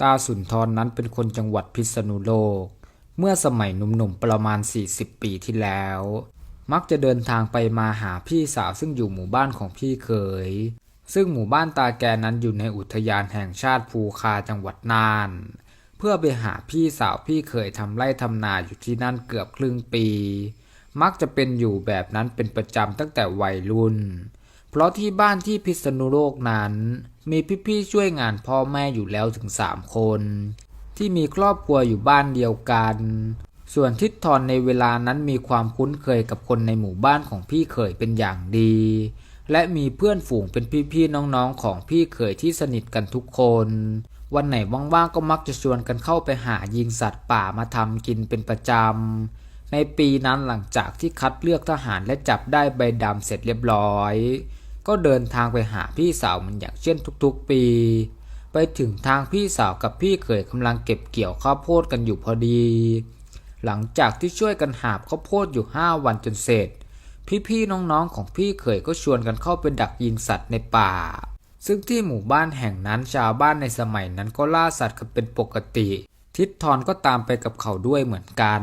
ตาสุนทรนนั้นเป็นคนจังหวัดพิษณุโลก เมื่อสมัยหนุ่มๆประมาณ 40 ปีที่แล้ว มักจะเดินทางไปมาหาพี่สาวซึ่งอยู่หมู่บ้านของพี่เขยซึ่งหมู่บ้านตาแกนั้นอยู่ในอุทยานแห่งชาติภูคาจังหวัดน่าน เพื่อไปหาพี่สาวพี่เคยทำไร่ทำนาอยู่ที่นั่นเกือบครึ่งปี มักจะเป็นอยู่แบบนั้นเป็นประจำตั้งแต่วัยรุ่น เพราะที่บ้านที่พิษณุโลกนั้น มีพี่ๆช่วยงานพ่อแม่อยู่แล้วถึงสามคน ที่มีครอบครัวอยู่บ้านเดียวกัน ส่วนทิศทรในเวลานั้นมีความคุ้นเคยกับคนในหมู่บ้านของพี่เขยเป็นอย่างดี และมีเพื่อนฝูงเป็นพี่ๆน้องๆของพี่เขยที่สนิทกันทุกคน วันไหนว่างๆก็มักจะชวนกันเข้าไปหายิงสัตว์ป่ามาทำกินเป็นประจำในปีนั้นหลังจากที่คัดเลือกทหารและจับได้ใบดำเสร็จเรียบร้อย ก็เดินทางไปหาพี่สาวมันอย่างเช่นทุกๆปี ไปถึงทางพี่สาวกับพี่เขยกำลังเก็บเกี่ยวข้าวโพดกันอยู่พอดี หลังจากที่ช่วยกันหาบข้าวโพดอยู่ห้าวันจนเสร็จ พี่ๆน้องๆของพี่เขยก็ชวนกันเข้าไปดักยิงสัตว์ในป่า ซึ่งที่หมู่บ้านแห่งนั้นชาวบ้านในสมัยนั้นก็ล่าสัตว์กันเป็นปกติ ทิศทรก็ตามไปกับเขาด้วยเหมือนกัน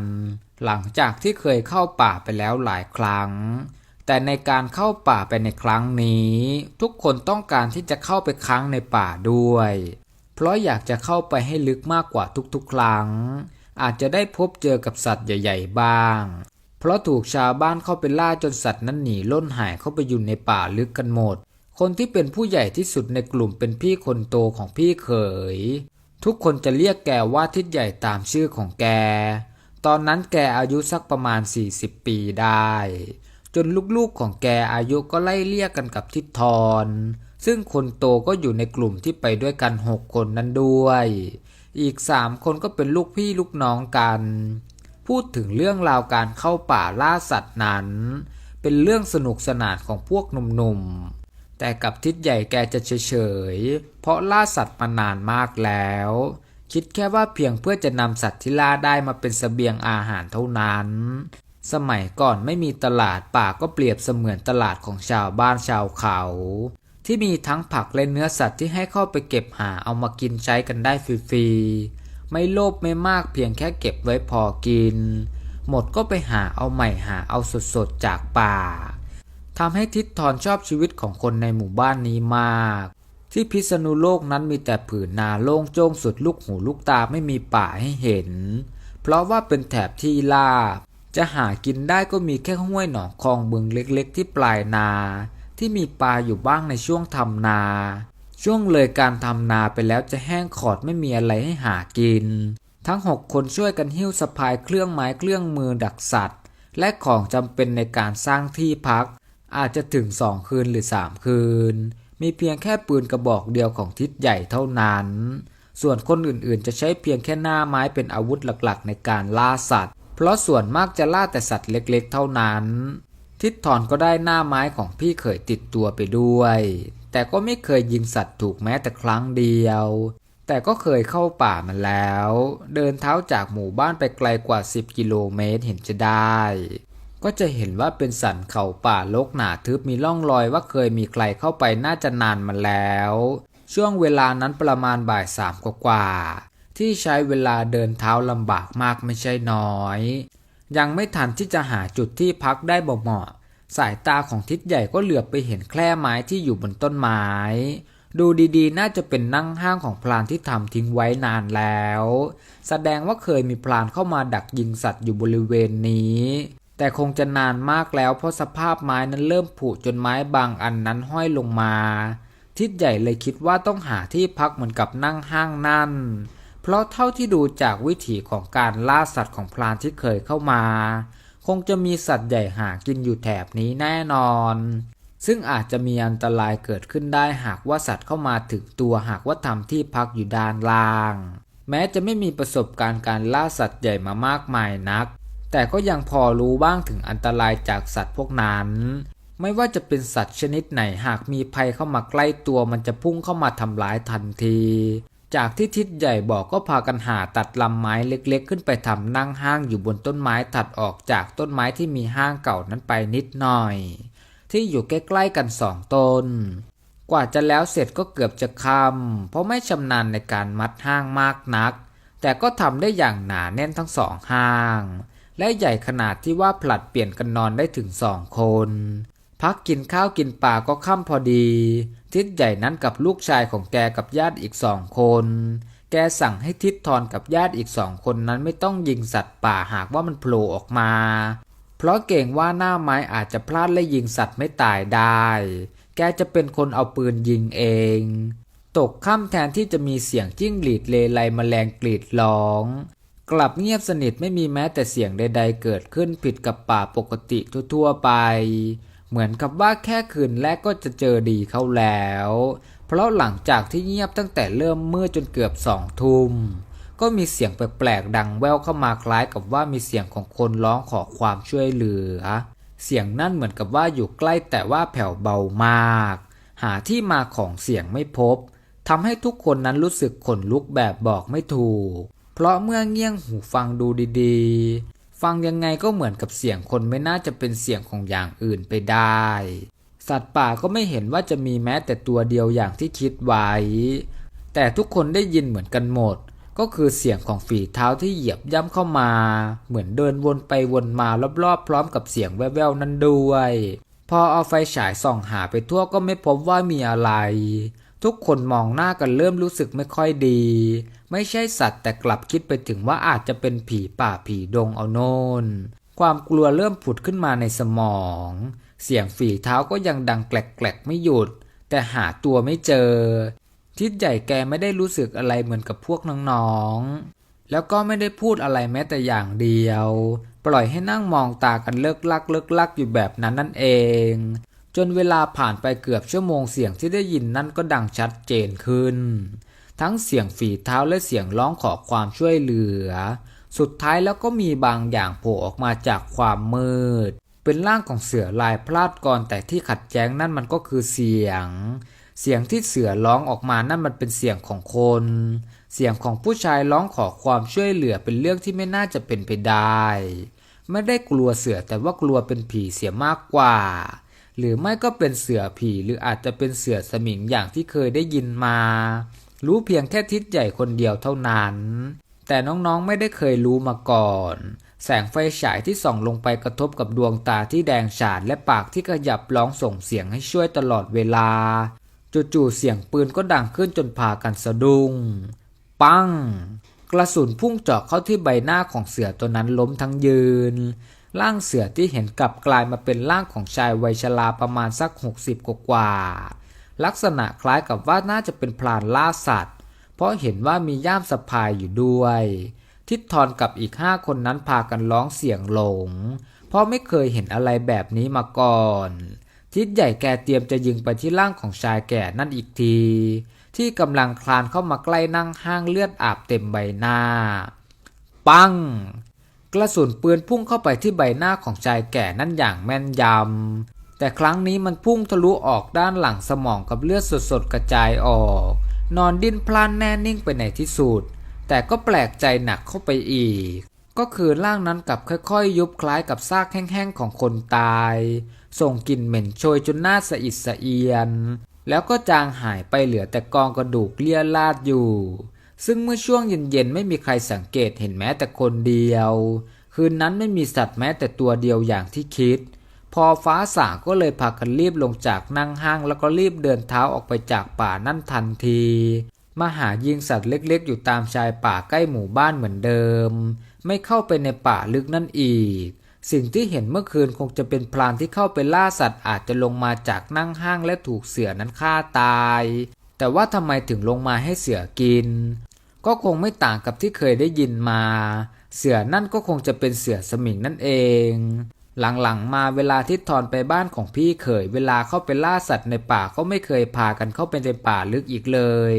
หลังจากที่เคยเข้าป่าไปแล้วหลายครั้ง แต่ในการเข้าป่าไปในครั้งนี้ ทุกคนต้องการที่จะเข้าไปค้างในป่าด้วย เพราะอยากจะเข้าไปให้ลึกมากกว่าทุกๆ ครั้ง อาจจะได้พบเจอกับสัตว์ใหญ่ ๆ บ้าง เพราะถูกชาวบ้านเข้าไปล่าจนสัตว์นั้นหนีล่นหายเข้าไปอยู่ในป่าลึกกันหมด คนที่เป็นผู้ใหญ่ที่สุดในกลุ่มเป็นพี่คนโตของพี่เขย ทุกคนจะเรียกแกว่าทิศใหญ่ตามชื่อของแก ตอนนั้นแกอายุสักประมาณ 40 ปีได้ จนลูกๆของแกอายุก็ไล่เรียกกันกับทิศทร ซึ่งคนโตก็อยู่ในกลุ่มที่ไปด้วยกันหกคนนั้นด้วย อีกสามคนก็เป็นลูกพี่ลูกน้องกัน พูดถึงเรื่องราวการเข้าป่าล่าสัตว์นั้น เป็นเรื่องสนุกสนานของพวกหนุ่มๆ แต่กับทิศใหญ่แกจะเฉยๆ เพราะล่าสัตว์มานานมากแล้ว คิดแค่ว่าเพียงเพื่อจะนำสัตว์ที่ล่าได้มาเป็นเสบียงอาหารเท่านั้น สมัยก่อนไม่มีตลาดป่าก็เปรียบเสมือนตลาดของชาวบ้านชาวเขา ที่มีทั้งผักและเนื้อสัตว์ที่ให้เข้าไปเก็บหาเอามากินใช้กันได้ฟรีๆไม่โลภไม่มากเพียงแค่เก็บไว้พอกิน หมดก็ไปหาเอาใหม่หาเอาสดๆจากป่าทำให้ทิศทรชอบชีวิตของคนในหมู่บ้านนี้มาก ที่พิษณุโลกนั้นมีแต่ผืนนาโล่งโจ้งสุดลูกหูลูกตาไม่มีป่าให้เห็น เพราะว่าเป็นแถบที่ราบ จะหากินได้ก็มีแค่ห้วยหนองคลองบึงเล็กๆ ที่ปลายนา ที่มีปลาอยู่บ้างในช่วงทำนา ช่วงเลยการทำนาไปแล้วจะแห้งขอดไม่มีอะไรให้หากิน ทั้งหกคนช่วยกันหิ้วสะพายเครื่องไม้เครื่องมือดักสัตว์ และของจำเป็นในการสร้างที่พัก อาจจะถึงสองคืนหรือสามคืน มีเพียงแค่ปืนกระบอกเดียวของทิศใหญ่เท่านั้น ส่วนคนอื่นๆ จะใช้เพียงแค่หน้าไม้เป็นอาวุธหลักๆ ในการล่าสัตว์ เพราะส่วนมากจะล่าแต่สัตว์เล็กๆ เท่านั้น ทิศถอนก็ได้หน้าไม้ของพี่เขยติดตัวไปด้วย แต่ก็ไม่เคยยิงสัตว์ถูกแม้แต่ครั้งเดียว แต่ก็เคยเข้าป่ามาแล้ว เดินเท้าจากหมู่บ้านไปไกลกว่า 10 กิโลเมตรเห็นจะได้ ก็จะเห็นว่าเป็นสันเขาป่าลกหนาทึบมีร่องรอยว่าเคยมีใครเข้าไปน่าจะนานมาแล้ว ช่วงเวลานั้นประมาณบ่ายสามกว่าๆ ที่ใช้เวลาเดินเท้าลำบากมากไม่ใช่น้อย ยังไม่ทันที่จะหาจุดที่พักได้เหมาะสายตาของทิศใหญ่ก็เหลือบไปเห็นแคร่ไม้ที่อยู่บนต้นไม้ ดูดีๆ น่าจะเป็นนั่งห้างของพลานที่ทำทิ้งไว้นานแล้ว แสดงว่าเคยมีพลานเข้ามาดักยิงสัตว์อยู่บริเวณนี้ แต่คงจะนานมากแล้วเพราะสภาพไม้นั้นเริ่มผุจนไม้บางอันนั้นห้อยลงมา ทิศใหญ่เลยคิดว่าต้องหาที่พักเหมือนกับนั่งห้างนั่น เพราะเท่าที่ดูจากวิถีของการล่าสัตว์ของพลานที่เคยเข้ามา คงจะมีสัตว์ใหญ่หากินอยู่แถบนี้แน่นอน ซึ่งอาจจะมีอันตรายเกิดขึ้นได้หากว่าสัตว์เข้ามาถึงตัวหากว่าทำที่พักอยู่ด้านล่าง แม้จะไม่มีประสบการณ์การล่าสัตว์ใหญ่มามากมายนัก แต่ก็ยังพอรู้บ้างถึงอันตรายจากสัตว์พวกนั้นไม่ว่าจะเป็นสัตว์ชนิดไหนหากมีภัยเข้ามาใกล้ตัวมันจะพุ่งเข้ามาทำร้ายทันที จากที่ทิศใหญ่บอกก็พากันหาตัดลำไม้เล็กๆ ขึ้นไปทำนั่งห้างอยู่บนต้นไม้ถัดออกจากต้นไม้ที่มีห้างเก่านั้นไปนิดหน่อย ที่อยู่ใกล้ๆกันสองต้น กว่าจะแล้วเสร็จก็เกือบจะคำเพราะไม่ชำนาญในการมัดห้างมากนัก แต่ก็ทำได้อย่างหนาแน่นทั้งสองห้าง และใหญ่ขนาดที่ว่าผลัดเปลี่ยนกันนอนได้ถึงสองคน พักกินข้าวกินปลาก็ค่ำพอดี ทิศใหญ่นั้นกับลูกชายของแกกับญาติอีกสองคน แกสั่งให้ทิศทอนกับญาติอีกสองคนนั้นไม่ต้องยิงสัตว์ป่าหากว่ามันโผล่ออกมา เพราะเก่งว่าหน้าไม้อาจจะพลาดและยิงสัตว์ไม่ตายได้ แกจะเป็นคนเอาปืนยิงเอง ตกค่ำแทนที่จะมีเสียงจิ้งหรีดเลไลแมลงกรีดร้องกลับเงียบสนิทไม่มีแม้แต่เสียงใด ๆ เกิดขึ้นผิดกับป่าปกติทั่วๆไป เหมือนกับว่าแค่คืนแรกก็จะเจอดีเขาแล้ว เพราะหลังจากที่เงียบตั้งแต่เริ่มมืดจนเกือบสองทุ่ม ก็มีเสียงแปลกๆดังแว่วเข้ามาคล้ายกับว่ามีเสียงของคนร้องขอความช่วยเหลือ เสียงนั่นเหมือนกับว่าอยู่ใกล้แต่ว่าแผ่วเบามาก หาที่มาของเสียงไม่พบทำให้ทุกคนนั้นรู้สึกขนลุกแบบบอกไม่ถูก เพราะเมื่อเงี่ยงหูฟังดูดี ฟังยังไงก็เหมือนกับเสียงคนไม่น่าจะเป็นเสียงของอย่างอื่นไปได้ สัตว์ป่าก็ไม่เห็นว่าจะมีแม้แต่ตัวเดียวอย่างที่คิดไว้ แต่ทุกคนได้ยินเหมือนกันหมด ก็คือเสียงของฝีเท้าที่เหยียบย่ำเข้ามา เหมือนเดินวนไปวนมารอบๆ พร้อมกับเสียงแว่วๆนั้นด้วย พอเอาไฟฉายส่องหาไปทั่วก็ไม่พบว่ามีอะไร ทุกคนมองหน้ากันเริ่มรู้สึกไม่ค่อยดี ไม่ใช่สัตว์แต่กลับคิดไปถึงว่าอาจจะเป็นผีป่าผีดงเอาโน่น ความกลัวเริ่มผุดขึ้นมาในสมอง เสียงฝีเท้าก็ยังดังแกลกๆไม่หยุด แต่หาตัวไม่เจอ ทิศใหญ่แกไม่ได้รู้สึกอะไรเหมือนกับพวกน้องๆ แล้วก็ไม่ได้พูดอะไรแม้แต่อย่างเดียว ปล่อยให้นั่งมองตากันเลิกลักเลิกลักอยู่แบบนั้นนั่นเอง จนเวลาผ่านไปเกือบชั่วโมงเสียงที่ได้ยินนั่นก็ดังชัดเจนขึ้น ทั้งเสียงฝีเท้าและเสียงร้องขอความช่วยเหลือ สุดท้ายแล้วก็มีบางอย่างโผล่ออกมาจากความมืด เป็นร่างของเสือลายพลาดก่อนแต่ที่ขัดแย้งนั่นมันก็คือเสียง เสียงที่เสือร้องออกมานั่นมันเป็นเสียงของคน เสียงของผู้ชายร้องขอความช่วยเหลือเป็นเรื่องที่ไม่น่าจะเป็นไปได้ ไม่ได้กลัวเสือแต่ว่ากลัวเป็นผีเสียมากกว่า หรือไม่ก็เป็นเสือผีหรืออาจจะเป็นเสือสมิงอย่างที่เคยได้ยินมา รู้เพียงแค่ทิศใหญ่คนเดียวเท่านั้น แต่น้องๆไม่ได้เคยรู้มาก่อน แสงไฟฉายที่ส่องลงไปกระทบกับดวงตาที่แดงฉานและปากที่ขยับร้องส่งเสียงให้ช่วยตลอดเวลา จู่ๆเสียงปืนก็ดังขึ้นจนพากันสะดุ้ง ปัง กระสุนพุ่งเจาะเข้าที่ใบหน้าของเสือตัวนั้นล้มทั้งยืน ร่างเสือที่เห็นกลับกลายมาเป็นร่างของชายวัยชราประมาณสัก 60 กว่าๆลักษณะคล้ายกับว่าน่าจะเป็นพลานล่าสัตว์ เพราะเห็นว่ามีย่ามสะพายอยู่ด้วย ทิดทอนกับอีกห้าคนนั้นพากันร้องเสียงหลง เพราะไม่เคยเห็นอะไรแบบนี้มาก่อน ทิศใหญ่แกเตรียมจะยิงไปที่ร่างของชายแก่นั่นอีกที ที่กำลังคลานเข้ามาใกล้นั่งห้างเลือดอาบเต็มใบหน้า ปัง กระสุนปืนพุ่งเข้าไปที่ใบหน้าของชายแก่นั่นอย่างแม่นยำ แต่ครั้งนี้มันพุ่งทะลุออกด้านหลังสมองกับเลือดสดๆกระจายออก นอนดิ้นพล่านแน่นิ่งไปในที่สุด แต่ก็แปลกใจหนักเข้าไปอีก ก็คือร่างนั้นกลับค่อยๆ ยุบคล้ายกับซากแห้งๆของคนตาย ส่งกลิ่นเหม็นโชยจนหน้าสะอิดสะเอียน แล้วก็จางหายไปเหลือแต่กองกระดูกเลี่ยราดอยู่ ซึ่งเมื่อช่วงเย็นๆไม่มีใครสังเกตเห็นแม้แต่คนเดียว คืนนั้นไม่มีสัตว์แม้แต่ตัวเดียวอย่างที่คิด พอฟ้าสางก็เลยพากันรีบลงจากนั่งห้างแล้วก็รีบเดินเท้าออกไปจากป่านั่นทันทีมาหายิงสัตว์เล็กๆ อยู่ตามชายป่าใกล้หมู่บ้านเหมือนเดิม ไม่เข้าไปในป่าลึกนั่นอีก สิ่งที่เห็นเมื่อคืนคงจะเป็นพรานที่เข้าไปล่าสัตว์อาจจะลงมาจากนั่งห้างและถูกเสือนั้นฆ่าตาย แต่ว่าทำไมถึงลงมาให้เสือกิน ก็คงไม่ต่างกับที่เคยได้ยินมา เสือนั่นก็คงจะเป็นเสือสมิงนั่นเอง หลังๆมาเวลาที่ทอนไปบ้านของพี่เขยเวลาเข้าไปล่าสัตว์ในป่าก็ไม่เคยพากันเข้าไปในป่าลึกอีกเลย